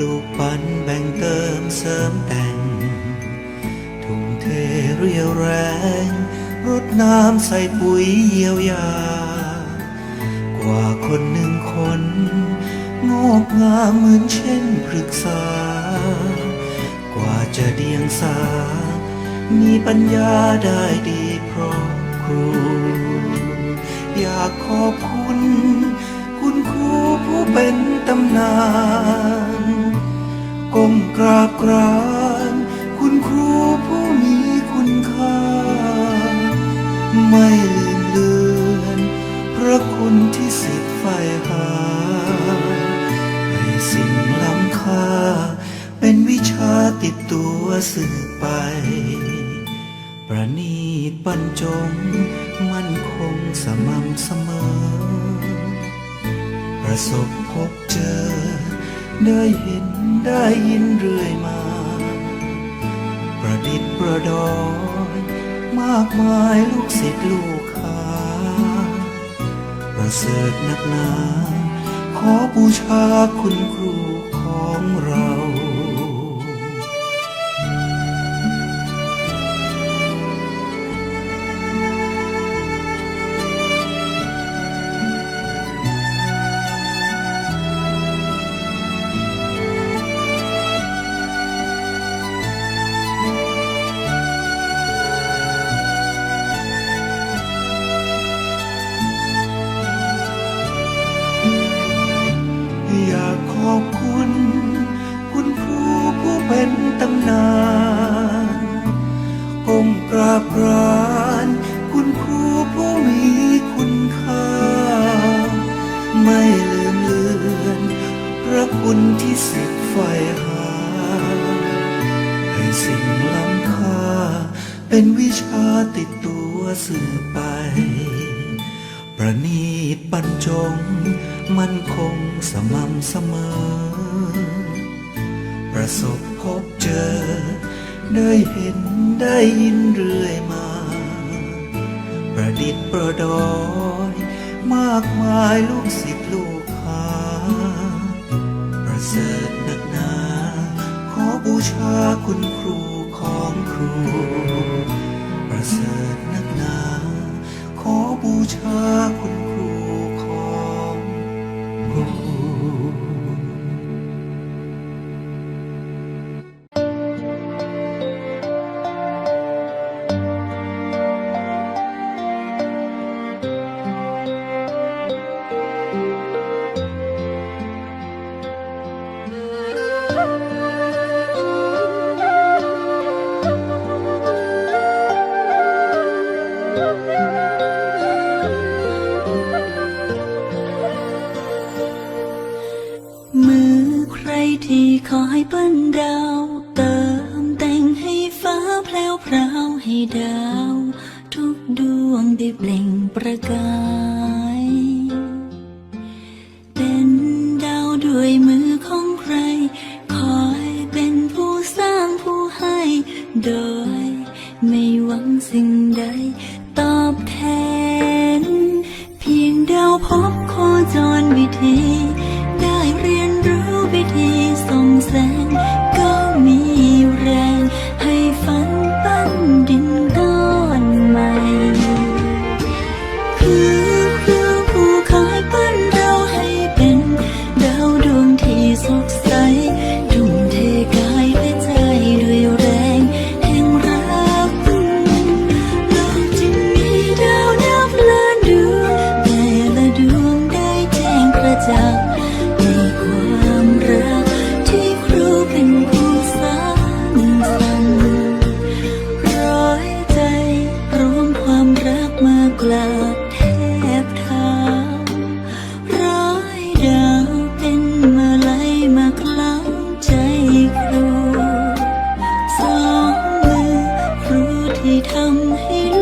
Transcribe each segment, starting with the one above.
ลูกปันแบ่งเติมเสริมแต่ง ทุ่มเทเรียวแรง รดน้ำใส่ปุ๋ยเยียวยา กว่าคนหนึ่งคน งอกงามเหมือนเช่นพฤกษา กว่าจะเดียงสา มีปัญญาได้ดีเพราะครู อยากขอบคุณ คุณครูผู้เป็นตำนาน ก้มกราบกรานคุณครูผู้มีคุณค่า ไม่ลืมเลือนพระคุณที่สิทธิ์ใฝ่หาให้สิ่งล้ำค่า เป็นวิชาติดตัวสืบไป ประนีตบรรจงมั่นคงสม่ำเสมอ ประสบพบเจอได้เห็น ได้ยินเรื่อยมา ประดิษฐ์ประดอย มากมายลูกศิษย์ลูกหาประเสริฐนักหนา ขอบูชาคุณครูของเรา ตำนานก้มกราบกรานคุณครูผู้มีคุณค่า ไม่ลืมเลือนพระคุณที่สิทธิ์ใฝ่หา ให้สิ่งล้ำค่า เป็นวิชาติดตัวสืบไป ประนีตบรรจง มั่นคงสม่ำเสมอ ประสบพบเจอ ได้เห็นได้ยินเรื่อยมา ประดิษฐ์ประดอย มากมายลูกศิษย์ลูกหา ประเสริฐนักหนา ขอบูชาคุณครูของครู แพลวพราวให้ดาว ทุกดวงได้เปล่งประกาย เป็นดาวด้วยมือของใคร คอยเป็นผู้สร้างผู้ให้ โดย ไม่หวังสิ่งใดตอบแทน ที่ทำให้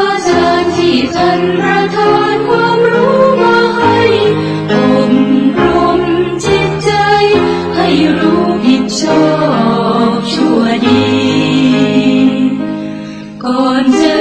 อาจารย์ที่ท่านประทานความรู้มาให้อบรมจิตใจ ให้รู้ผิดชอบชั่วดี ก่อนจะ